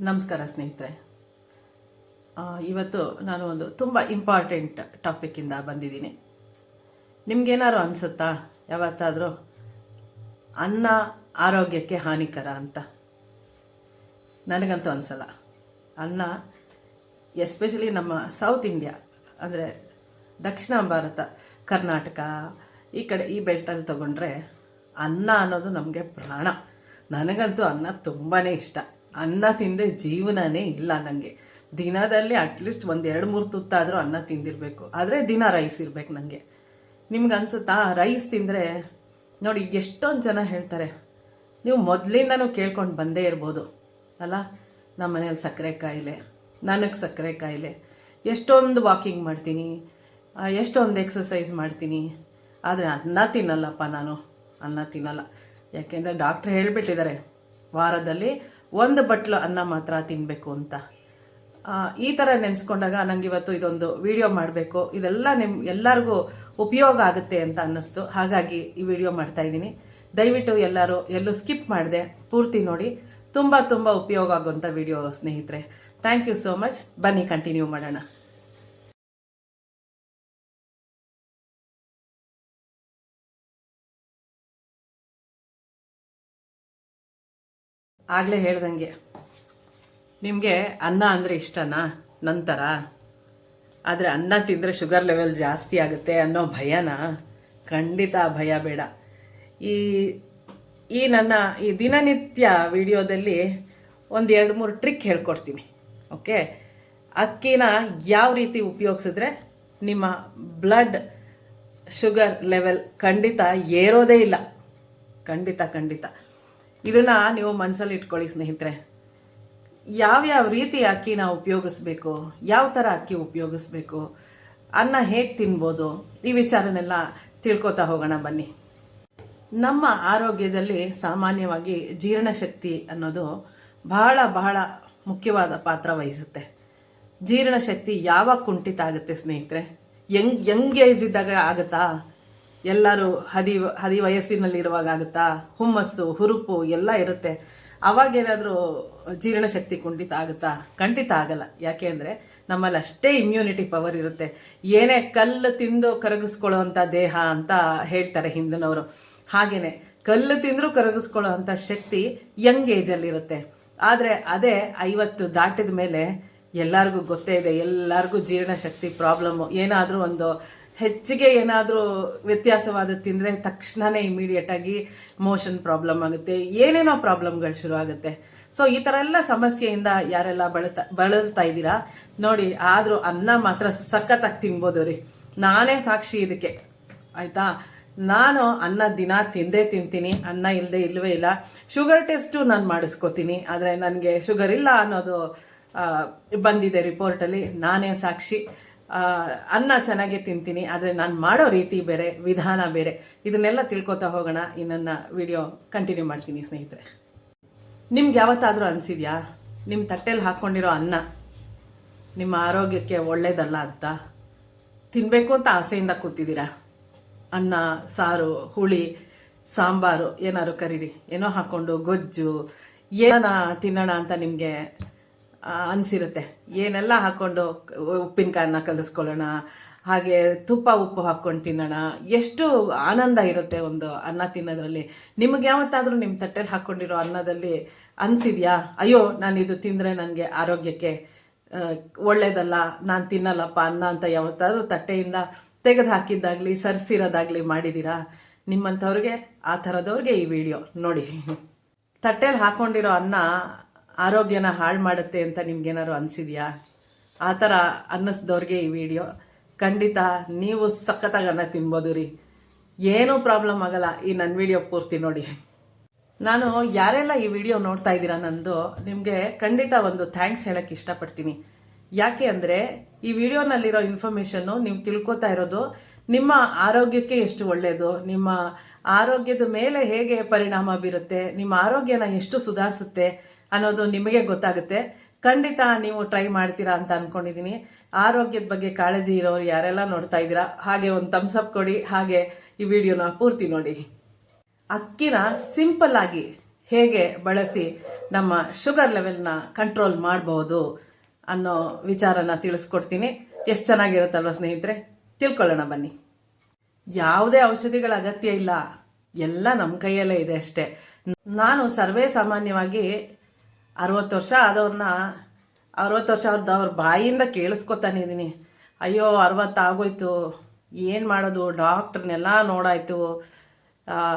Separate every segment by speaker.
Speaker 1: ನಮಸ್ಕಾರ ಸ್ನೇಹಿತರೆ. ಇವತ್ತು ನಾನು ಒಂದು ತುಂಬ ಇಂಪಾರ್ಟೆಂಟ್ ಟಾಪಿಕ್ಕಿಂದ ಬಂದಿದ್ದೀನಿ. ನಿಮ್ಗೇನಾದ್ರು ಅನಿಸುತ್ತಾ? ಯಾವತ್ತಾದರೂ ಅನ್ನ ಆರೋಗ್ಯಕ್ಕೆ ಹಾನಿಕರ ಅಂತ? ನನಗಂತೂ ಅನಿಸಲ್ಲ. ಅನ್ನ ಎಸ್ಪೆಷಲಿ ನಮ್ಮ ಸೌತ್ ಇಂಡಿಯಾ ಅಂದರೆ ದಕ್ಷಿಣ ಭಾರತ, ಕರ್ನಾಟಕ, ಈ ಕಡೆ ಈ ಬೆಲ್ಟಲ್ಲಿ ತಗೊಂಡ್ರೆ ಅನ್ನ ಅನ್ನೋದು ನಮಗೆ ಪ್ರಾಣ. ನನಗಂತೂ ಅನ್ನ ತುಂಬಾ ಇಷ್ಟ. ಅನ್ನ ತಿಂದೆ ಜೀವನನೇ ಇಲ್ಲ ನನಗೆ ದಿನದಲ್ಲಿ ಅಟ್ಲೀಸ್ಟ್ ಒಂದು ಎರಡು ಮೂರು ತುತ್ತಾದರೂ ಅನ್ನ ತಿಂದಿರಬೇಕು. ಆದರೆ ದಿನ ರೈಸ್ ಇರಬೇಕು ನನಗೆ ನಿಮ್ಗೆ ಅನ್ಸುತ್ತಾ? ರೈಸ್ ತಿಂದರೆ ನೋಡಿ ಎಷ್ಟೊಂದು ಜನ ಹೇಳ್ತಾರೆ, ನೀವು ಮೊದಲಿಂದನೂ ಕೇಳ್ಕೊಂಡು ಬಂದೇ ಇರ್ಬೋದು. ಅಲ್ಲ ನಮ್ಮ ಮನೇಲಿ ಸಕ್ಕರೆ ಕಾಯಿಲೆ, ನನಗೆ ಸಕ್ಕರೆ ಕಾಯಿಲೆ, ಎಷ್ಟೊಂದು ವಾಕಿಂಗ್ ಮಾಡ್ತೀನಿ ಎಷ್ಟೊಂದು ಎಕ್ಸಸೈಸ್ ಮಾಡ್ತೀನಿ. ಆದರೆ ಅನ್ನ ತಿನ್ನಲ್ಲಪ್ಪ ನಾನು. ಅನ್ನ ತಿನ್ನಲ್ಲ. ಯಾಕೆಂದರೆ ಡಾಕ್ಟ್ರ್ ಹೇಳಿಬಿಟ್ಟಿದ್ದಾರೆ, ವಾರದಲ್ಲಿ ಒಂದು ಬಟ್ಲು ಅನ್ನ ಮಾತ್ರ ತಿನ್ನಬೇಕು ಅಂತ. ಈ ಥರ ನೆನೆಸ್ಕೊಂಡಾಗ ನಂಗೆ ಇವತ್ತು ಇದೊಂದು ವಿಡಿಯೋ ಮಾಡಬೇಕು. ಇದೆಲ್ಲ ನಿಮ್ ಎಲ್ಲರಿಗೂ ಉಪಯೋಗ ಆಗುತ್ತೆ ಅಂತ ಅನ್ನಿಸ್ತು. ಹಾಗಾಗಿ ಈ ವಿಡಿಯೋ ಮಾಡ್ತಾ ಇದ್ದೀನಿ. ದಯವಿಟ್ಟು ಎಲ್ಲರೂ ಎಲ್ಲೂ ಸ್ಕಿಪ್ ಮಾಡಿದೆ, ಪೂರ್ತಿ ನೋಡಿ. ತುಂಬ ತುಂಬ ಉಪಯೋಗ ಆಗುವಂಥ ವಿಡಿಯೋ ಸ್ನೇಹಿತರೆ. ಥ್ಯಾಂಕ್ ಯು ಸೋ ಮಚ್ ಬನ್ನಿ ಕಂಟಿನ್ಯೂ ಮಾಡೋಣ. ಆಗಲೇ ಹೇಳ್ದಂಗೆ. ನಿಮಗೆ ಅನ್ನ ಅಂದರೆ ಇಷ್ಟನಾ? ನಂತರ? ಆದರೆ ಅನ್ನ ತಿಂದರೆ ಶುಗರ್ ಲೆವೆಲ್ ಜಾಸ್ತಿ ಆಗುತ್ತೆ ಅನ್ನೋ ಭಯನ? ಖಂಡಿತ ಭಯ ಬೇಡ. ಈ ಈ ನನ್ನ, ಈ ದಿನನಿತ್ಯ ವಿಡಿಯೋದಲ್ಲಿ ಒಂದು ಎರಡು ಮೂರು ಟ್ರಿಕ್ ಹೇಳ್ಕೊಡ್ತೀನಿ, ಓಕೆ? ಅಕ್ಕಿನ ಯಾವ ರೀತಿ ಉಪಯೋಗಿಸಿದ್ರೆ ನಿಮ್ಮ ಬ್ಲಡ್ ಶುಗರ್ ಲೆವೆಲ್ ಖಂಡಿತ ಏರೋದೇ ಇಲ್ಲ. ಖಂಡಿತ ಖಂಡಿತ. ಇದನ್ನು ನೀವು ಮನಸ್ಸಲ್ಲಿ ಇಟ್ಕೊಳ್ಳಿ ಸ್ನೇಹಿತರೆ. ಯಾವ್ಯಾವ ರೀತಿ ಅಕ್ಕಿನ ಉಪಯೋಗಿಸ್ಬೇಕು, ಯಾವ ಥರ ಅಕ್ಕಿ ಉಪಯೋಗಿಸ್ಬೇಕು ಅನ್ನ ಹೇಗೆ ತಿನ್ಬೋದು ಈ ವಿಚಾರನೆಲ್ಲ ತಿಳ್ಕೊತಾ ಹೋಗೋಣ ಬನ್ನಿ. ನಮ್ಮ ಆರೋಗ್ಯದಲ್ಲಿ ಸಾಮಾನ್ಯವಾಗಿ ಜೀರ್ಣಶಕ್ತಿ ಅನ್ನೋದು ಬಹಳ ಬಹಳ ಮುಖ್ಯವಾದ ಪಾತ್ರ ವಹಿಸುತ್ತೆ. ಜೀರ್ಣಶಕ್ತಿ ಯಾವಾಗ ಕುಂಠಿತ ಆಗುತ್ತೆ ಸ್ನೇಹಿತರೆ? ಯಂಗ್ ಯಂಗ್ ಏಜ್ ಇದ್ದಾಗ ಆಗುತ್ತಾ? ಎಲ್ಲರೂ ಹದಿ ಹದಿ ವಯಸ್ಸಿನಲ್ಲಿರುವಾಗ ಆಗುತ್ತಾ ಹುಮ್ಮಸ್ಸು, ಹುರುಪು ಎಲ್ಲ ಇರುತ್ತೆ. ಅವಾಗೇನಾದರೂ ಜೀರ್ಣಶಕ್ತಿ ಕುಂಠಿತ ಆಗುತ್ತಾ? ಖಂಡಿತ ಆಗಲ್ಲ. ಯಾಕೆ ಅಂದರೆ ನಮ್ಮಲ್ಲಿ ಅಷ್ಟೇ ಇಮ್ಯುನಿಟಿ ಪವರ್ ಇರುತ್ತೆ. ಏನೇ ಕಲ್ಲು ತಿಂದು ಕರಗಿಸ್ಕೊಳ್ಳೋ ಅಂಥ ದೇಹ ಅಂತ ಹೇಳ್ತಾರೆ ಹಿಂದಿನವರು. ಹಾಗೆಯೇ ಕಲ್ಲು ತಿಂದರೂ ಕರಗಿಸ್ಕೊಳ್ಳೋ ಅಂಥ ಶಕ್ತಿ ಯಂಗ್ ಏಜಲ್ಲಿರುತ್ತೆ ಆದರೆ ಅದೇ ಐವತ್ತು ದಾಟಿದ ಮೇಲೆ ಎಲ್ಲರಿಗೂ ಗೊತ್ತೇ ಇದೆ, ಎಲ್ಲರಿಗೂ ಜೀರ್ಣಶಕ್ತಿ ಪ್ರಾಬ್ಲಮ್ಮು ಏನಾದರೂ ಒಂದು ಹೆಚ್ಚಿಗೆ ಏನಾದರೂ ವ್ಯತ್ಯಾಸವಾದ ತಿಂದರೆ ತಕ್ಷಣವೇ ಇಮಿಡಿಯೇಟಾಗಿ ಮೋಷನ್ ಪ್ರಾಬ್ಲಮ್ ಆಗುತ್ತೆ, ಏನೇನೋ ಪ್ರಾಬ್ಲಮ್ಗಳು ಶುರು ಆಗುತ್ತೆ. ಸೊ ಈ ಥರ ಎಲ್ಲ ಸಮಸ್ಯೆಯಿಂದ ಯಾರೆಲ್ಲ ಬಳತ, ಬಳಲ್ತಾ ಇದ್ದೀರಾ, ನೋಡಿ, ಆದರೂ ಅನ್ನ ಮಾತ್ರ ಸಖತ್ತಾಗಿ ತಿನ್ಬೋದು ರೀ. ನಾನೇ ಸಾಕ್ಷಿ ಇದಕ್ಕೆ. ಆಯಿತಾ? ನಾನು ಅನ್ನ ದಿನ ತಿಂದೇ ತಿಂತೀನಿ, ಅನ್ನ ಇಲ್ಲದೆ ಇಲ್ಲವೇ ಇಲ್ಲ. ಶುಗರ್ ಟೆಸ್ಟು ನಾನು ಮಾಡಿಸ್ಕೋತೀನಿ, ಆದರೆ ನನಗೆ ಶುಗರ್ ಇಲ್ಲ ಅನ್ನೋದು ಬಂದಿದೆ ರಿಪೋರ್ಟಲ್ಲಿ ನಾನೇ ಸಾಕ್ಷಿ. ಅನ್ನ ಚೆನ್ನಾಗಿ ತಿಂತೀನಿ, ಆದರೆ ನಾನು ಮಾಡೋ ರೀತಿ ಬೇರೆ, ವಿಧಾನ ಬೇರೆ, ಇದನ್ನೆಲ್ಲ ತಿಳ್ಕೊತಾ ಹೋಗೋಣ. ಈ ನನ್ನ ವಿಡಿಯೋ ಕಂಟಿನ್ಯೂ ಮಾಡ್ತೀನಿ ಸ್ನೇಹಿತರೆ. ನಿಮ್ಗೆ ಯಾವತ್ತಾದರೂ ಅನಿಸಿದ್ಯಾ? ನಿಮ್ಮ ತಟ್ಟೆಲಿ ಹಾಕ್ಕೊಂಡಿರೋ ಅನ್ನ ನಿಮ್ಮ ಆರೋಗ್ಯಕ್ಕೆ ಒಳ್ಳೇದಲ್ಲ ಅಂತ ತಿನ್ನಬೇಕು ಅಂತ ಆಸೆಯಿಂದ ಕೂತಿದ್ದೀರಾ? ಅನ್ನ, ಸಾರು, ಹುಳಿ, ಸಾಂಬಾರು ಏನಾದ್ರು ಕರೀರಿ. ಏನೋ ಹಾಕ್ಕೊಂಡು ಗೊಜ್ಜು ಏನ ತಿನ್ನೋಣ ಅಂತ ನಿಮಗೆ ಅನಿಸಿರುತ್ತೆ. ಏನೆಲ್ಲ ಹಾಕ್ಕೊಂಡು ಉಪ್ಪಿನಕಾಯನ್ನ ಕಲಿಸ್ಕೊಳ್ಳೋಣ, ಹಾಗೆ ತುಪ್ಪ, ಉಪ್ಪು ಹಾಕ್ಕೊಂಡು ತಿನ್ನೋಣ. ಎಷ್ಟು ಆನಂದ ಇರುತ್ತೆ ಒಂದು ಅನ್ನ ತಿನ್ನೋದ್ರಲ್ಲಿ. ನಿಮಗೆ ಯಾವತ್ತಾದರೂ ನಿಮ್ಮ ತಟ್ಟೆಲಿ ಹಾಕ್ಕೊಂಡಿರೋ ಅನ್ನದಲ್ಲಿ ಅನಿಸಿದ್ಯಾ? ಅಯ್ಯೋ, ನಾನು ಇದು ತಿಂದರೆ ನನಗೆ ಆರೋಗ್ಯಕ್ಕೆ ಒಳ್ಳೇದಲ್ಲ, ನಾನು ತಿನ್ನಲ್ಲಪ್ಪ ಅನ್ನ ಅಂತ ಯಾವತ್ತಾದರೂ ತಟ್ಟೆಯಿಂದ ತೆಗೆದು ಹಾಕಿದ್ದಾಗಲಿ, ಸರಿಸಿರೋದಾಗಲಿ ಮಾಡಿದ್ದೀರಾ ನಿಮ್ಮಂಥವ್ರಿಗೆ, ಆ ಥರದವ್ರಿಗೆ ಈ ವಿಡಿಯೋ ನೋಡಿ. ತಟ್ಟೆಲಿ ಹಾಕ್ಕೊಂಡಿರೋ ಅನ್ನ ಆರೋಗ್ಯನ ಹಾಳು ಮಾಡುತ್ತೆ ಅಂತ ನಿಮ್ಗೇನಾದ್ರು ಅನಿಸಿದ್ಯಾ? ಆ ಥರ ಅನ್ನಿಸ್ದವ್ರಿಗೆ ಈ ವಿಡಿಯೋ. ಖಂಡಿತ ನೀವು ಸಖತ್ತಾಗಿ ಅನ್ನ ತಿನ್ಬೋದು ರೀ. ಏನೂ ಪ್ರಾಬ್ಲಮ್ ಆಗಲ್ಲ. ಈ ನನ್ನ ವಿಡಿಯೋ ಪೂರ್ತಿ ನೋಡಿ. ನಾನು ಯಾರೆಲ್ಲ ಈ ವಿಡಿಯೋ ನೋಡ್ತಾ ಇದ್ದೀರಾ ನಂದು, ನಿಮಗೆ ಖಂಡಿತ ಒಂದು ಥ್ಯಾಂಕ್ಸ್ ಹೇಳಕ್ಕೆ ಇಷ್ಟಪಡ್ತೀನಿ. ಯಾಕೆ ಅಂದರೆ, ಈ ವಿಡಿಯೋನಲ್ಲಿರೋ ಇನ್ಫಾರ್ಮೇಷನ್ನು ನೀವು ತಿಳ್ಕೊತಾ ಇರೋದು ನಿಮ್ಮ ಆರೋಗ್ಯಕ್ಕೆ ಎಷ್ಟು ಒಳ್ಳೆಯದು ನಿಮ್ಮ ಆರೋಗ್ಯದ ಮೇಲೆ ಹೇಗೆ ಪರಿಣಾಮ ಬೀರುತ್ತೆ, ನಿಮ್ಮ ಆರೋಗ್ಯನ ಎಷ್ಟು ಸುಧಾರಿಸುತ್ತೆ ಅನ್ನೋದು ನಿಮಗೆ ಗೊತ್ತಾಗುತ್ತೆ. ಖಂಡಿತ ನೀವು ಟ್ರೈ ಮಾಡ್ತೀರಾ ಅಂತ ಅಂದ್ಕೊಂಡಿದ್ದೀನಿ ಆರೋಗ್ಯದ ಬಗ್ಗೆ ಕಾಳಜಿ ಇರೋರು ಯಾರೆಲ್ಲ ನೋಡ್ತಾ ಇದ್ದೀರಾ, ಹಾಗೆ ಒಂದು ತಮ್ಸಪ್ ಕೊಡಿ, ಹಾಗೆ ಈ ವಿಡಿಯೋನ ಪೂರ್ತಿ ನೋಡಿ. ಅಕ್ಕಿನ ಸಿಂಪಲ್ ಆಗಿ ಹೇಗೆ ಬಳಸಿ ನಮ್ಮ ಶುಗರ್ ಲೆವೆಲ್ನ ಕಂಟ್ರೋಲ್ ಮಾಡಬಹುದು ಅನ್ನೋ ವಿಚಾರನ ತಿಳಿಸ್ಕೊಡ್ತೀನಿ. ಎಷ್ಟು ಚೆನ್ನಾಗಿರುತ್ತಲ್ವ ಸ್ನೇಹಿತರೆ? ತಿಳ್ಕೊಳ್ಳೋಣ ಬನ್ನಿ. ಯಾವುದೇ ಔಷಧಿಗಳ ಅಗತ್ಯ ಇಲ್ಲ. ಎಲ್ಲ ನಮ್ಮ ಕೈಯಲ್ಲೇ ಇದೆ ಅಷ್ಟೇ. ನಾನು ಸರ್ವೇ ಸಾಮಾನ್ಯವಾಗಿ ಅರವತ್ತು ವರ್ಷ ಆದವ್ರನ್ನ, ಅರವತ್ತು ವರ್ಷ ಅವ್ರದ್ದು ಅವ್ರ ಬಾಯಿಂದ ಕೇಳಿಸ್ಕೊತಾನೆ ಇದ್ದೀನಿ ಅಯ್ಯೋ, ಅರವತ್ತು ಆಗೋಯ್ತು. ಏನು ಮಾಡೋದು? ಡಾಕ್ಟ್ರನ್ನೆಲ್ಲ ನೋಡಾಯಿತು.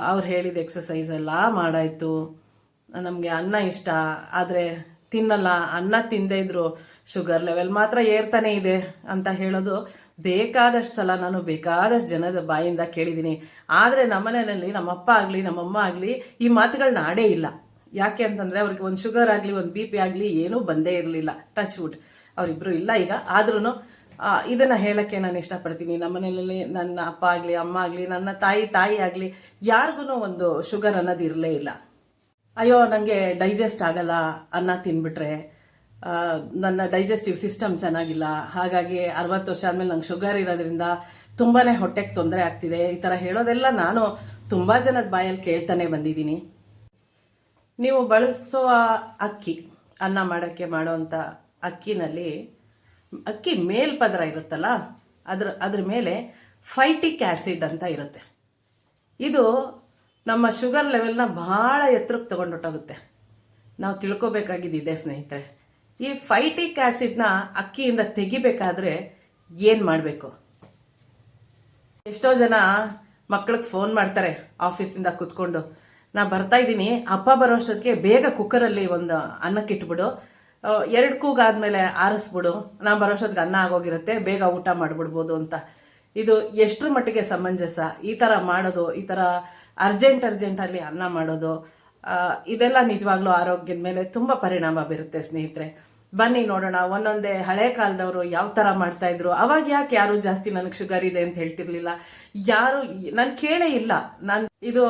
Speaker 1: ಅವ್ರು ಹೇಳಿದ ಎಕ್ಸಸೈಸ್ ಎಲ್ಲ ಮಾಡಾಯ್ತು. ನಮಗೆ ಅನ್ನ ಇಷ್ಟ. ಆದರೆ ತಿನ್ನಲ್ಲ. ಅನ್ನ ತಿಂದೇ ಇದ್ರು. ಶುಗರ್ ಲೆವೆಲ್ ಮಾತ್ರ ಏರ್ತಾನೆ ಇದೆ ಅಂತ ಹೇಳೋದು ಬೇಕಾದಷ್ಟು ಸಲ ನಾನು ಬೇಕಾದಷ್ಟು ಜನದ ಬಾಯಿಂದ ಕೇಳಿದ್ದೀನಿ ಆದರೆ ನಮ್ಮನೆಯಲ್ಲಿ ನಮ್ಮಪ್ಪ ಆಗಲಿ, ನಮ್ಮಮ್ಮ ಆಗಲಿ ಈ ಮಾತುಗಳನ್ನ ಆಡೇ ಇಲ್ಲ. ಯಾಕೆ ಅಂತಂದರೆ ಅವ್ರಿಗೆ ಒಂದು ಶುಗರ್ ಆಗಲಿ, ಒಂದು ಬಿ ಪಿ ಆಗಲಿ ಏನೂ ಬಂದೇ ಇರಲಿಲ್ಲ. ಟಚ್ ವುಡ್ ಅವರಿಬ್ಬರು ಇಲ್ಲ ಈಗ. ಆದ್ರೂ ಇದನ್ನು ಹೇಳೋಕ್ಕೆ ನಾನು ಇಷ್ಟಪಡ್ತೀನಿ. ನಮ್ಮ ಮನೆಯಲ್ಲಿ ನನ್ನ ಅಪ್ಪ ಆಗಲಿ, ಅಮ್ಮ ಆಗಲಿ, ನನ್ನ ತಾಯಿ ತಾಯಿ ಆಗಲಿ ಯಾರಿಗೂ ಒಂದು ಶುಗರ್ ಅನ್ನೋದು ಇರಲೇ ಇಲ್ಲ. ಅಯ್ಯೋ ನನಗೆ ಡೈಜೆಸ್ಟ್ ಆಗಲ್ಲ ಅನ್ನ ತಿನ್ಬಿಟ್ರೆ. ನನ್ನ ಡೈಜೆಸ್ಟಿವ್ ಸಿಸ್ಟಮ್ ಚೆನ್ನಾಗಿಲ್ಲ. ಹಾಗಾಗಿ ಅರವತ್ತು ವರ್ಷ ಆದಮೇಲೆ ನಂಗೆ ಶುಗರ್ ಇರೋದ್ರಿಂದ ತುಂಬಾ ಹೊಟ್ಟೆಗೆ ತೊಂದರೆ ಆಗ್ತಿದೆ. ಈ ಥರ ಹೇಳೋದೆಲ್ಲ ನಾನು ತುಂಬ ಜನದ ಬಾಯಲ್ಲಿ ಕೇಳ್ತಾನೆ ಬಂದಿದ್ದೀನಿ. ನೀವು ಬಳಸುವ ಅಕ್ಕಿ, ಅನ್ನ ಮಾಡೋಕ್ಕೆ ಮಾಡೋವಂಥ ಅಕ್ಕಿನಲ್ಲಿ, ಅಕ್ಕಿ ಮೇಲ್ಪದರ ಇರುತ್ತಲ್ಲ, ಅದ್ರ ಅದ್ರ ಮೇಲೆ ಫೈಟಿಕ್ ಆ್ಯಸಿಡ್ ಅಂತ ಇರುತ್ತೆ. ಇದು ನಮ್ಮ ಶುಗರ್ ಲೆವೆಲ್ನ ಭಾಳ ಎತ್ತರಕ್ಕೆ ತೊಗೊಂಡೊಟ್ಟೋಗುತ್ತೆ. ನಾವು ತಿಳ್ಕೊಬೇಕಾಗಿದ್ದು ಇದೆ, ಸ್ನೇಹಿತರೆ. ಈ ಫೈಟಿಕ್ ಆ್ಯಸಿಡ್ನ ಅಕ್ಕಿಯಿಂದ ತೆಗಿಬೇಕಾದ್ರೆ ಏನು ಮಾಡಬೇಕು? ಎಷ್ಟೋ ಜನ ಮಕ್ಕಳಿಗೆ ಫೋನ್ ಮಾಡ್ತಾರೆ ಆಫೀಸಿಂದ ಕುತ್ಕೊಂಡು ನಾ ಬರ್ತಾ ಇದ್ದೀನಿ. ಅಪ್ಪ ಬರೋಷ್ಟೊತ್ತಿಗೆ ಬೇಗ ಕುಕ್ಕರಲ್ಲಿ ಒಂದು ಅನ್ನಕ್ಕೆ ಇಟ್ಬಿಡು. ಎರಡು ಕೂಗಾದ್ಮೇಲೆ ಆರಿಸ್ಬಿಡು. ನಾ ಬರೋಷ್ಟೊತ್ತಿಗೆ ಅನ್ನ ಆಗೋಗಿರುತ್ತೆ. ಬೇಗ ಊಟ ಮಾಡಿಬಿಡ್ಬೋದು ಅಂತ. ಇದು ಎಷ್ಟರ ಮಟ್ಟಿಗೆ ಸಮಂಜಸ? ಈ ಥರ ಮಾಡೋದು, ಈ ಥರ ಅರ್ಜೆಂಟ್ ಅರ್ಜೆಂಟಲ್ಲಿ ಅನ್ನ ಮಾಡೋದು ಇದೆಲ್ಲ ನಿಜವಾಗ್ಲೂ ಆರೋಗ್ಯದ ಮೇಲೆ ತುಂಬ ಪರಿಣಾಮ ಬೀರುತ್ತೆ ಸ್ನೇಹಿತರೆ. ಬನ್ನಿ ನೋಡೋಣ, ಒಂದೊಂದೇ ಹಳೆ ಕಾಲದವರು ಯಾವ ಥರ ಮಾಡ್ತಾ ಇದ್ರು. ಅವಾಗ ಯಾಕೆ ಯಾರು ಜಾಸ್ತಿ ನನಗೆ ಶುಗರ್ ಇದೆ ಅಂತ ಹೇಳ್ತಿರ್ಲಿಲ್ಲ? ಯಾರು, ನಾನು ಕೇಳೇ ಇಲ್ಲ. ನಾನು, ಇದು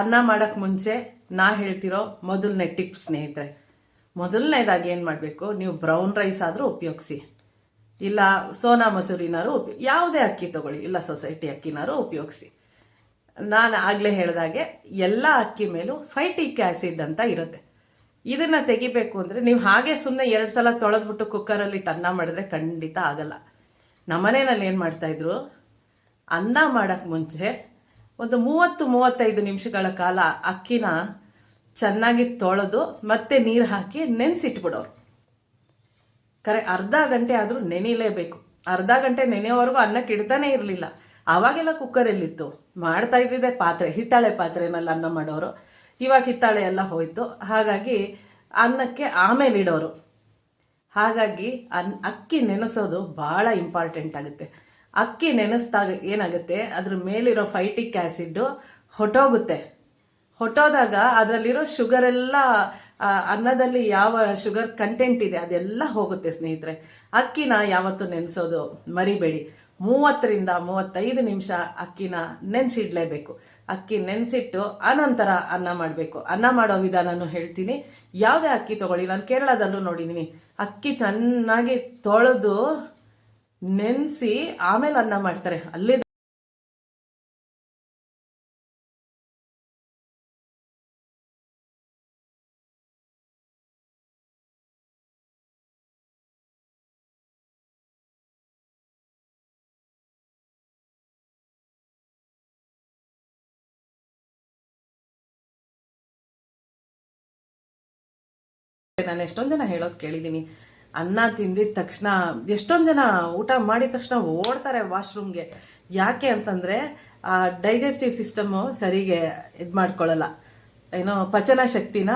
Speaker 1: ಅನ್ನ ಮಾಡೋಕ್ಕೆ ಮುಂಚೆ ನಾ ಹೇಳ್ತಿರೋ ಮೊದಲನೇ ಟಿಪ್ ಸ್ನೇಹಿತರೆ. ಮೊದಲನೇದಾಗಿ ಏನು ಮಾಡಬೇಕು, ನೀವು ಬ್ರೌನ್ ರೈಸ್ ಆದರೂ ಉಪಯೋಗಿಸಿ. ಇಲ್ಲ ಸೋನಾ ಮಸೂರಿನಾರು ಯಾವುದೇ ಅಕ್ಕಿ ತಗೊಳ್ಳಿ, ಇಲ್ಲ ಸೊಸೈಟಿ ಅಕ್ಕಿನಾರು ಉಪಯೋಗಿಸಿ. ನಾನು ಆಗಲೇ ಹೇಳಿದಾಗೆ, ಎಲ್ಲ ಅಕ್ಕಿ ಮೇಲೂ ಫೈಟಿಕ್ ಆ್ಯಸಿಡ್ ಅಂತ ಇರುತ್ತೆ. ಇದನ್ನು ತೆಗಿಬೇಕು ಅಂದರೆ ನೀವು ಹಾಗೆ ಸುಮ್ಮನೆ ಎರಡು ಸಲ ತೊಳೆದ್ಬಿಟ್ಟು ಕುಕ್ಕರಲ್ಲಿ ಅನ್ನ ಮಾಡಿದ್ರೆ ಖಂಡಿತ ಆಗಲ್ಲ. ನಮ್ಮನೇನಲ್ಲಿ ಏನು ಮಾಡ್ತಾಯಿದ್ರು ಅನ್ನ ಮಾಡೋಕ್ಕೆ ಮುಂಚೆ ಒಂದು ಮೂವತ್ತು, ಮೂವತ್ತೈದು ನಿಮಿಷಗಳ ಕಾಲ ಅಕ್ಕಿನ ಚೆನ್ನಾಗಿ ತೊಳೆದು ಮತ್ತೆ ನೀರು ಹಾಕಿ ನೆನೆಸಿಟ್ಬಿಡೋರು. ಕರೆ ಅರ್ಧ ಗಂಟೆ ಆದರೂ ನೆನಿಲೇಬೇಕು. ಅರ್ಧ ಗಂಟೆ ನೆನೆಯೋವರೆಗೂ ಅನ್ನಕ್ಕೆ ಇಡ್ತಾನೆ ಇರಲಿಲ್ಲ. ಆವಾಗೆಲ್ಲ ಕುಕ್ಕರಲ್ಲಿತ್ತು ಮಾಡ್ತಾ ಇದ್ದಿದ್ದೆ ಪಾತ್ರೆ, ಹಿತ್ತಾಳೆ ಪಾತ್ರೆನಲ್ಲಿ ಅನ್ನ ಮಾಡೋರು. ಇವಾಗ ಹಿತ್ತಾಳೆ ಎಲ್ಲ ಹೋಯ್ತು. ಹಾಗಾಗಿ ಅನ್ನಕ್ಕೆ ಆಮೇಲೆ ಇಡೋರು. ಹಾಗಾಗಿ ಅನ್, ಅಕ್ಕಿ ನೆನೆಸೋದು ಭಾಳ ಇಂಪಾರ್ಟೆಂಟ್ ಆಗುತ್ತೆ. ಅಕ್ಕಿ ನೆನೆಸ್ದಾಗ ಏನಾಗುತ್ತೆ? ಅದ್ರ ಮೇಲಿರೋ ಫೈಟಿಕ್ ಆ್ಯಸಿಡ್ಡು ಹೊಟ್ಟೋಗುತ್ತೆ ಹೊಟ್ಟೋದಾಗ ಅದರಲ್ಲಿರೋ ಶುಗರ್ ಎಲ್ಲ ಅನ್ನದಲ್ಲಿ ಯಾವ ಶುಗರ್ ಕಂಟೆಂಟ್ ಇದೆ ಅದೆಲ್ಲ ಹೋಗುತ್ತೆ ಸ್ನೇಹಿತರೆ. ಅಕ್ಕಿನ ಯಾವತ್ತೂ ನೆನೆಸೋದು ಮರಿಬೇಡಿ. ಮೂವತ್ತರಿಂದ ಮೂವತ್ತೈದು ನಿಮಿಷ ಅಕ್ಕಿನ ನೆನೆಸಿಡಲೇಬೇಕು. ಅಕ್ಕಿ ನೆನೆಸಿಟ್ಟು ಅನಂತರ ಅನ್ನ ಮಾಡಬೇಕು. ಅನ್ನ ಮಾಡೋ ವಿಧಾನನೂ ಹೇಳ್ತೀನಿ. ಯಾವುದೇ ಅಕ್ಕಿ ತೊಗೊಳ್ಳಿ. ನಾನು ಕೇರಳದಲ್ಲೂ ನೋಡಿದ್ದೀನಿ ಅಕ್ಕಿ ಚೆನ್ನಾಗಿ ತೊಳೆದು ನೆನೆಸಿ ಆಮೇಲೆ ಅನ್ನ ಮಾಡ್ತಾರೆ. ಅಲ್ಲಿ ನಾನು ಎಷ್ಟೊಂದು ಜನ ಹೇಳೋದು ಕೇಳಿದ್ದೀನಿ ಅನ್ನ ತಿಂದಿದ ತಕ್ಷಣ ಎಷ್ಟೊಂದು ಜನ ಊಟ ಮಾಡಿದ ತಕ್ಷಣ ಓಡ್ತಾರೆ ವಾಶ್ರೂಮ್ಗೆ. ಯಾಕೆ ಅಂತಂದರೆ, ಆ ಡೈಜೆಸ್ಟಿವ್ ಸಿಸ್ಟಮ್ಮು ಸರಿಗೆ ಇದು ಮಾಡ್ಕೊಳ್ಳಲ್ಲ ಏನೋ ಪಚನ ಶಕ್ತಿನ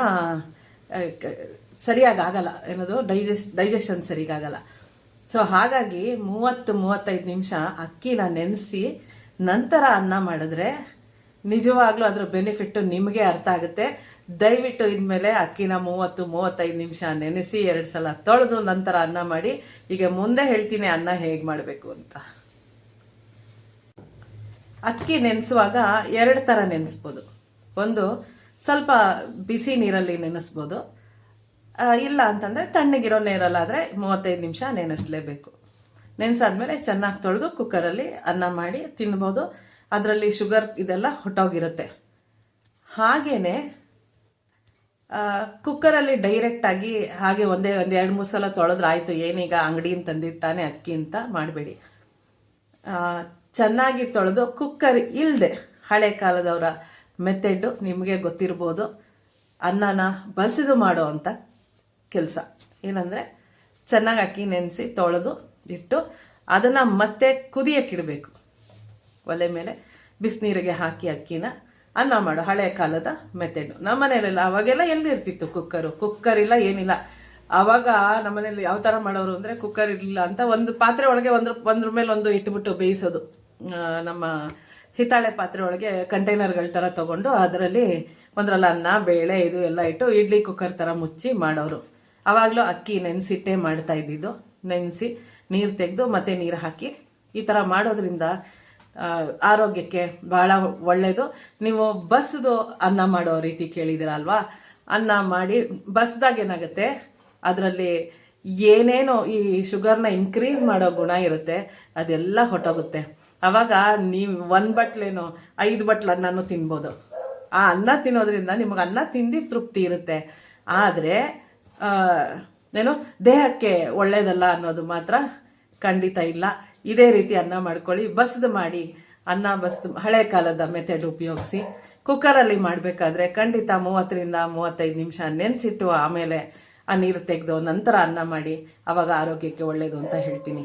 Speaker 1: ಸರಿಯಾಗಿ ಆಗಲ್ಲ ಏನದು? Digest digestion ಸರಿಗಾಗಲ್ಲ. ಸೊ ಹಾಗಾಗಿ ಮೂವತ್ತು, ಮೂವತ್ತೈದು ನಿಮಿಷ ಅಕ್ಕಿನ ನೆನೆಸಿ ನಂತರ ಅನ್ನ ಮಾಡಿದ್ರೆ ನಿಜವಾಗ್ಲೂ ಅದರ ಬೆನಿಫಿಟ್ಟು ನಿಮಗೆ ಅರ್ಥ ಆಗುತ್ತೆ. ದಯವಿಟ್ಟು ಇನ್ಮೇಲೆ ಅಕ್ಕಿನ ಮೂವತ್ತು, ಮೂವತ್ತೈದು ನಿಮಿಷ ನೆನೆಸಿ ಎರಡು ಸಲ ತೊಳೆದು ನಂತರ ಅನ್ನ ಮಾಡಿ, ಈಗ ಮುಂದೆ ಹೇಳ್ತೀನಿ ಅನ್ನ ಹೇಗೆ ಮಾಡಬೇಕು ಅಂತ. ಅಕ್ಕಿ ನೆನೆಸುವಾಗ ಎರಡು ಥರ ನೆನೆಸ್ಬೋದು. ಒಂದು, ಸ್ವಲ್ಪ ಬಿಸಿ ನೀರಲ್ಲಿ ನೆನೆಸ್ಬೋದು. ಇಲ್ಲ ಅಂತಂದರೆ ತಣ್ಣಗಿರೋ ನೀರಲ್ಲಾದರೆ ಮೂವತ್ತೈದು ನಿಮಿಷ ನೆನೆಸಲೇಬೇಕು. ನೆನೆಸಾದ್ಮೇಲೆ ಚೆನ್ನಾಗಿ ತೊಳೆದು ಕುಕ್ಕರಲ್ಲಿ ಅನ್ನ ಮಾಡಿ ತಿನ್ಬೋದು. ಅದರಲ್ಲಿ ಶುಗರ್ ಇದೆಲ್ಲ ಹೊಟ್ಟೋಗಿರುತ್ತೆ. ಹಾಗೆಯೇ ಕುಕ್ಕರಲ್ಲಿ ಡೈರೆಕ್ಟಾಗಿ ಹಾಗೆ ಒಂದೇ, ಒಂದು ಎರಡು, ಮೂರು ಸಲ ತೊಳೆದ್ರೆ ಆಯಿತು, ಏನೀಗ ಅಂಗಡಿಯಿಂದ ತಂದಿರ್ತಾನೆ ಅಕ್ಕಿ ಅಂತ ಮಾಡಬೇಡಿ. ಚೆನ್ನಾಗಿ ತೊಳೆದು ಕುಕ್ಕರ್ ಇಲ್ಲದೆ ಹಳೆ ಕಾಲದವರ ಮೆಥೆಡ್ಡು ನಿಮಗೆ ಗೊತ್ತಿರ್ಬೋದು. ಅನ್ನನ ಬಸಿದು ಮಾಡೋ ಅಂಥ ಕೆಲಸ. ಏನಂದರೆ ಚೆನ್ನಾಗಿ ಅಕ್ಕಿ ನೆನೆಸಿ ತೊಳೆದು ಇಟ್ಟು ಅದನ್ನು ಮತ್ತೆ ಕುದಿಯಕ್ಕಿಡಬೇಕು ಒಲೆ ಮೇಲೆ ಬಿಸಿನೀರಿಗೆ ಹಾಕಿ ಅಕ್ಕಿನ. ಅನ್ನ ಮಾಡು, ಹಳೆ ಕಾಲದ ಮೆಥೆಡು ನಮ್ಮ ಮನೆಯಲ್ಲೆಲ್ಲ ಅವಾಗೆಲ್ಲ ಎಲ್ಲಿರ್ತಿತ್ತು ಕುಕ್ಕರು ಕುಕ್ಕರ್ ಇಲ್ಲ, ಏನಿಲ್ಲ. ಆವಾಗ ನಮ್ಮನೇಲಿ ಯಾವ ಥರ ಮಾಡೋರು ಅಂದರೆ ಕುಕ್ಕರ್ ಇರಲಿಲ್ಲ ಅಂತ ಒಂದು ಪಾತ್ರೆ ಒಳಗೆ ಒಂದ್ರ ಒಂದ್ರ ಮೇಲೆ ಒಂದು ಇಟ್ಬಿಟ್ಟು ಬೇಯಿಸೋದು. ನಮ್ಮ ಹಿತ್ತಾಳೆ ಪಾತ್ರೆ ಒಳಗೆ ಕಂಟೈನರ್ಗಳ ಥರ ತೊಗೊಂಡು ಅದರಲ್ಲಿ ಒಂದರಲ್ಲಿ ಅನ್ನ, ಬೇಳೆ, ಇದು ಎಲ್ಲ ಇಟ್ಟು ಇಡ್ಲಿ ಕುಕ್ಕರ್ ಥರ ಮುಚ್ಚಿ ಮಾಡೋರು. ಆವಾಗಲೂ ಅಕ್ಕಿ ನೆನೆಸಿಟ್ಟೇ ಮಾಡ್ತಾ ಇದ್ದಿದ್ದು. ನೆನೆಸಿ ನೀರು ತೆಗೆದು ಮತ್ತೆ ನೀರು ಹಾಕಿ ಈ ಥರ ಮಾಡೋದ್ರಿಂದ ಆರೋಗ್ಯಕ್ಕೆ ಭಾಳ ಒಳ್ಳೆಯದು ನೀವು ಬಸ್ದು ಅನ್ನ ಮಾಡೋ ರೀತಿ ಕೇಳಿದಿರಲ್ವಾ ಅನ್ನ ಮಾಡಿ ಬಸ್ದಾಗ ಏನಾಗುತ್ತೆ? ಅದರಲ್ಲಿ ಏನೇನೋ ಈ ಶುಗರ್ನ ಇನ್ಕ್ರೀಸ್ ಮಾಡೋ ಗುಣ ಇರುತ್ತೆ. ಅದೆಲ್ಲ ಹೊಟ್ಟೋಗುತ್ತೆ ಅವಾಗ ನೀವು ಒಂದು ಬಟ್ಲೇನು ಐದು ಬಟ್ಲು ಅನ್ನನೂ ತಿನ್ಬೋದು. ಆ ಅನ್ನ ತಿನ್ನೋದ್ರಿಂದ ನಿಮಗೆ ಅನ್ನ ತಿಂದು ತೃಪ್ತಿ ಇರುತ್ತೆ. ಆದರೆ ಏನು, ದೇಹಕ್ಕೆ ಒಳ್ಳೆಯದಲ್ಲ ಅನ್ನೋದು ಮಾತ್ರ ಖಂಡಿತ ಇಲ್ಲ. ಇದೇ ರೀತಿ ಅನ್ನ ಮಾಡ್ಕೊಳ್ಳಿ. ಬಸ್ದು ಮಾಡಿ ಅನ್ನ, ಬಸ್ದು ಹಳೆ ಕಾಲದ ಮೆಥಡ್ ಉಪಯೋಗಿಸಿ. ಕುಕ್ಕರಲ್ಲಿ ಮಾಡಬೇಕಾದ್ರೆ ಖಂಡಿತ ಮೂವತ್ತರಿಂದ ಮೂವತ್ತೈದು ನಿಮಿಷ ನೆನೆಸಿಟ್ಟು ಆಮೇಲೆ ಆ ನೀರು ತೆಗೆದು ನಂತರ ಅನ್ನ ಮಾಡಿ. ಅವಾಗ ಆರೋಗ್ಯಕ್ಕೆ ಒಳ್ಳೆಯದು ಅಂತ ಹೇಳ್ತೀನಿ.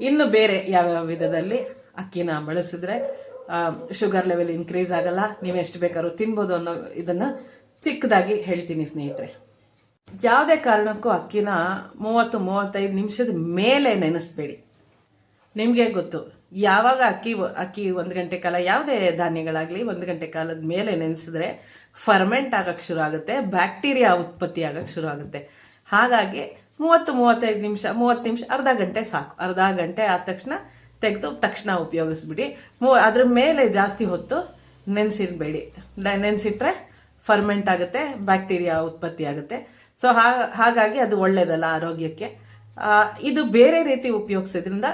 Speaker 1: ಇನ್ನು ಬೇರೆ ಯಾವ್ಯಾವ ವಿಧದಲ್ಲಿ ಅಕ್ಕಿನ ಬಳಸಿದ್ರೆ ಶುಗರ್ ಲೆವೆಲ್ ಇನ್ಕ್ರೀಸ್ ಆಗಲ್ಲ, ನೀವು ಎಷ್ಟು ಬೇಕಾದ್ರೂ ತಿನ್ಬೋದು ಅನ್ನೋ ಇದನ್ನು ಚಿಕ್ಕದಾಗಿ ಹೇಳ್ತೀನಿ ಸ್ನೇಹಿತರೆ. ಯಾವುದೇ ಕಾರಣಕ್ಕೂ ಅಕ್ಕಿನ ಮೂವತ್ತು, ಮೂವತ್ತೈದು ನಿಮಿಷದ ಮೇಲೆ ನೆನೆಸ್ಬೇಡಿ. ನಿಮಗೆ ಗೊತ್ತು, ಯಾವಾಗ ಅಕ್ಕಿ ಅಕ್ಕಿ ಒಂದು ಗಂಟೆ ಕಾಲ, ಯಾವುದೇ ಧಾನ್ಯಗಳಾಗಲಿ ಒಂದು ಗಂಟೆ ಕಾಲದ ಮೇಲೆ ನೆನೆಸಿದ್ರೆ ಫರ್ಮೆಂಟ್ ಆಗಕ್ಕೆ ಶುರು ಆಗುತ್ತೆ ಬ್ಯಾಕ್ಟೀರಿಯಾ ಉತ್ಪತ್ತಿ ಆಗಕ್ಕೆ ಶುರು ಆಗುತ್ತೆ. ಹಾಗಾಗಿ ಮೂವತ್ತು ಮೂವತ್ತೈದು ನಿಮಿಷ, ಮೂವತ್ತು ನಿಮಿಷ, ಅರ್ಧ ಗಂಟೆ ಸಾಕು. ಅರ್ಧ ಗಂಟೆ ಆದ ತಕ್ಷಣ ತೆಗೆದು ತಕ್ಷಣ ಉಪಯೋಗಿಸ್ಬಿಡಿ. ಮೂ, ಅದ್ರ ಮೇಲೆ ಜಾಸ್ತಿ ಹೊತ್ತು ನೆನೆಸಿಡಬೇಡಿ ನೆನೆಸಿಟ್ರೆ ಫರ್ಮೆಂಟ್ ಆಗುತ್ತೆ, ಬ್ಯಾಕ್ಟೀರಿಯಾ ಉತ್ಪತ್ತಿ ಆಗುತ್ತೆ. ಸೊ ಹಾಗಾಗಿ ಅದು ಒಳ್ಳೆಯದಲ್ಲ ಆರೋಗ್ಯಕ್ಕೆ. ಇದು ಬೇರೆ ರೀತಿ ಉಪಯೋಗಿಸೋದ್ರಿಂದ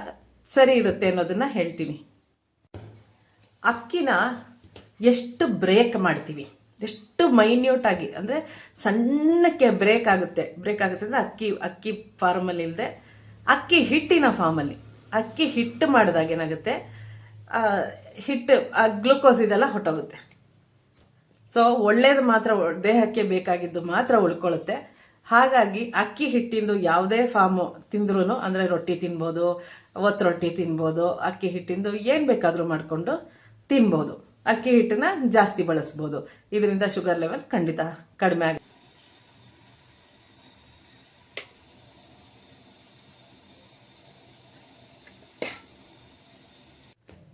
Speaker 1: ಸರಿ ಇರುತ್ತೆ ಅನ್ನೋದನ್ನ ಹೇಳ್ತೀನಿ. ಅಕ್ಕಿನ ಎಷ್ಟು ಬ್ರೇಕ್ ಮಾಡ್ತೀವಿ? ಎಷ್ಟು ಮೈನ್ಯೂಟ್ ಆಗಿ, ಅಂದರೆ ಸಣ್ಣಕ್ಕೆ ಬ್ರೇಕ್ ಆಗುತ್ತೆ. ಬ್ರೇಕ್ ಆಗುತ್ತೆ ಅಂದರೆ ಅಕ್ಕಿ ಅಕ್ಕಿ ಫಾರ್ಮಲ್ಲಿ ಇಲ್ಲದೆ ಅಕ್ಕಿ ಹಿಟ್ಟಿನ ಫಾರ್ಮಲ್ಲಿ ಅಕ್ಕಿ ಹಿಟ್ಟು ಮಾಡಿದಾಗ ಏನಾಗುತ್ತೆ? ಹಿಟ್ಟು ಗ್ಲುಕೋಸ್ ಇದೆಲ್ಲ ಹೊಟ್ಟೋಗುತ್ತೆ. ಸೊ ಒಳ್ಳೇದು ಮಾತ್ರ ದೇಹಕ್ಕೆ ಬೇಕಾಗಿದ್ದು ಮಾತ್ರ ಉಳ್ಕೊಳ್ಳುತ್ತೆ ಹಾಗಾಗಿ ಅಕ್ಕಿ ಹಿಟ್ಟಿಂದು ಯಾವುದೇ ಫಾರ್ಮು ತಿಂದ್ರೂ ಅಂದರೆ ರೊಟ್ಟಿ ತಿನ್ಬೋದು ಒತ್ತು ರೊಟ್ಟಿ ತಿನ್ಬೋದು, ಅಕ್ಕಿ ಹಿಟ್ಟಿಂದು ಏನು ಬೇಕಾದರೂ ಮಾಡಿಕೊಂಡು ತಿನ್ಬೋದು. ಅಕ್ಕಿ ಹಿಟ್ಟನ್ನ ಜಾಸ್ತಿ ಬಳಸ್ಬೋದು. ಇದರಿಂದ ಶುಗರ್ ಲೆವೆಲ್ ಖಂಡಿತ ಕಡಿಮೆ ಆಗ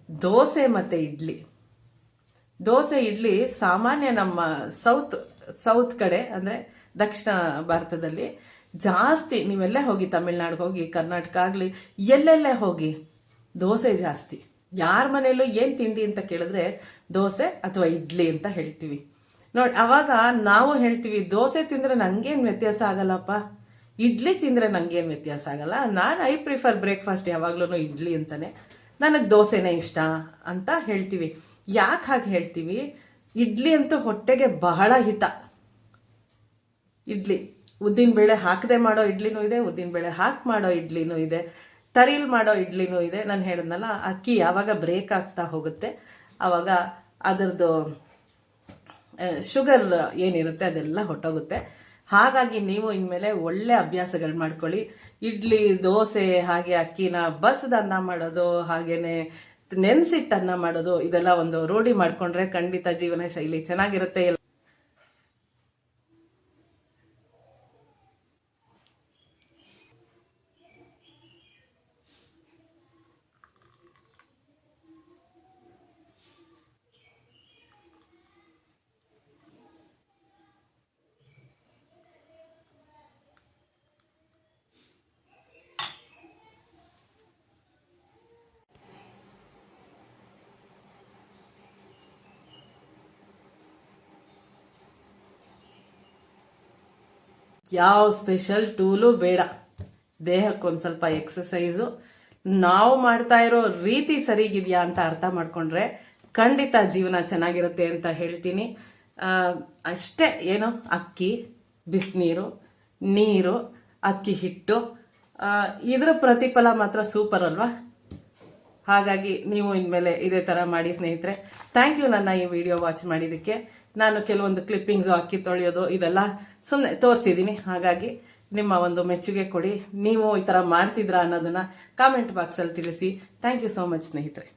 Speaker 1: ದೋಸೆ ಮತ್ತು ಇಡ್ಲಿ. ದೋಸೆ, ಇಡ್ಲಿ ಸಾಮಾನ್ಯ ನಮ್ಮ ಸೌತ್ ಸೌತ್ ಕಡೆ ಅಂದರೆ ದಕ್ಷಿಣ ಭಾರತದಲ್ಲಿ ಜಾಸ್ತಿ ನೀವೆಲ್ಲೇ ಹೋಗಿ ತಮಿಳ್ನಾಡಿಗೆ ಹೋಗಿ, ಕರ್ನಾಟಕ ಆಗಲಿ, ಎಲ್ಲೆಲ್ಲೇ ಹೋಗಿ ದೋಸೆ ಜಾಸ್ತಿ. ಯಾರ ಮನೆಯಲ್ಲೂ ಏನು ತಿಂಡಿ ಅಂತ ಕೇಳಿದ್ರೆ ದೋಸೆ ಅಥವಾ ಇಡ್ಲಿ ಅಂತ ಹೇಳ್ತೀವಿ. ನೋಡಿ, ಅವಾಗ ನಾವು ಹೇಳ್ತೀವಿ, ದೋಸೆ ತಿಂದರೆ ನನಗೇನು ವ್ಯತ್ಯಾಸ ಆಗಲ್ಲಪ್ಪ? ಇಡ್ಲಿ ತಿಂದರೆ ನನಗೇನು ವ್ಯತ್ಯಾಸ ಆಗಲ್ಲ? ನಾನು ಐ ಪ್ರಿಫರ್ ಬ್ರೇಕ್ಫಾಸ್ಟ್ ಯಾವಾಗ್ಲೂ ಇಡ್ಲಿ ಅಂತಾನೆ. ನನಗೆ ದೋಸೆನೇ ಇಷ್ಟ ಅಂತ ಹೇಳ್ತೀವಿ. ಯಾಕೆ ಹಾಗೆ ಹೇಳ್ತೀವಿ? ಇಡ್ಲಿ ಅಂತೂ ಹೊಟ್ಟೆಗೆ ಬಹಳ ಹಿತ. ಇಡ್ಲಿ, ಉದ್ದಿನ ಬೇಳೆ ಹಾಕದೆ ಮಾಡೋ ಇಡ್ಲಿನೂ ಇದೆ, ಉದ್ದಿನ ಬೇಳೆ ಹಾಕಿ ಮಾಡೋ ಇಡ್ಲಿನೂ ಇದೆ. ತರಿಲ್ ಮಾಡೋ ಇಡ್ಲಿನೂ ಇದೆ. ನಾನು ಹೇಳಿದ್ನಲ್ಲ, ಅಕ್ಕಿ ಯಾವಾಗ ಬ್ರೇಕ್ ಆಗ್ತಾ ಹೋಗುತ್ತೆ ಆವಾಗ ಅದರದ್ದು ಶುಗರ್ ಏನಿರುತ್ತೆ ಅದೆಲ್ಲ ಹೊಟ್ಟೋಗುತ್ತೆ. ಹಾಗಾಗಿ ನೀವು ಇನ್ಮೇಲೆ ಒಳ್ಳೆ ಅಭ್ಯಾಸಗಳು ಮಾಡ್ಕೊಳ್ಳಿ. ಇಡ್ಲಿ, ದೋಸೆ, ಹಾಗೆ ಅಕ್ಕಿನ ಬಸದ ಅನ್ನ ಮಾಡೋದು, ಹಾಗೇನೆ ನೆನೆಸಿಟ್ಟು ಅನ್ನ ಮಾಡೋದು, ಇದೆಲ್ಲ ಒಂದು ರೂಢಿ ಮಾಡ್ಕೊಂಡ್ರೆ ಖಂಡಿತ ಜೀವನ ಶೈಲಿ ಚೆನ್ನಾಗಿರುತ್ತೆ. ಯಾವ ಸ್ಪೆಷಲ್ ಟೂಲು ಬೇಡ. ದೇಹಕ್ಕೊಂದು ಸ್ವಲ್ಪ ಎಕ್ಸಸೈಸು ನಾವು ಮಾಡ್ತಾ ಇರೋ ರೀತಿ ಸರಿಗಿದೆಯಾ ಅಂತ ಅರ್ಥ ಮಾಡಿಕೊಂಡ್ರೆ ಖಂಡಿತ ಜೀವನ ಚೆನ್ನಾಗಿರುತ್ತೆ ಅಂತ ಹೇಳ್ತೀನಿ. ಅಷ್ಟೇ ಏನು? ಅಕ್ಕಿ, ಬಿಸಿನೀರು, ನೀರು, ಅಕ್ಕಿ ಹಿಟ್ಟು. ಇದರ ಪ್ರತಿಫಲ ಮಾತ್ರ ಸೂಪರ್ ಅಲ್ವಾ? ಹಾಗಾಗಿ ನೀವು ಇನ್ಮೇಲೆ ಇದೇ ಥರ ಮಾಡಿ ಸ್ನೇಹಿತರೆ. ಥ್ಯಾಂಕ್ ಯು ನನ್ನ ಈ ವಿಡಿಯೋ ವಾಚ್ ಮಾಡಿದ್ದಕ್ಕೆ. ನಾನು ಕೆಲವೊಂದು ಕ್ಲಿಪ್ಪಿಂಗ್ಸು ಅಕ್ಕಿ ತೊಳೆಯೋದು ಇದೆಲ್ಲ ಸುಮ್ಮನೆ ತೋರಿಸಿದ್ದೀನಿ ಹಾಗಾಗಿ ನಿಮ್ಮ ಒಂದು ಮೆಚ್ಚುಗೆ ಕೊಡಿ. ನೀವು ಈ ಥರ ಮಾಡ್ತಿದ್ರಾ ಅನ್ನೋದನ್ನು ಕಾಮೆಂಟ್ ಬಾಕ್ಸಲ್ಲಿ ತಿಳಿಸಿ. ಥ್ಯಾಂಕ್ ಯು ಸೋ ಮಚ್ ಸ್ನೇಹಿತರೆ.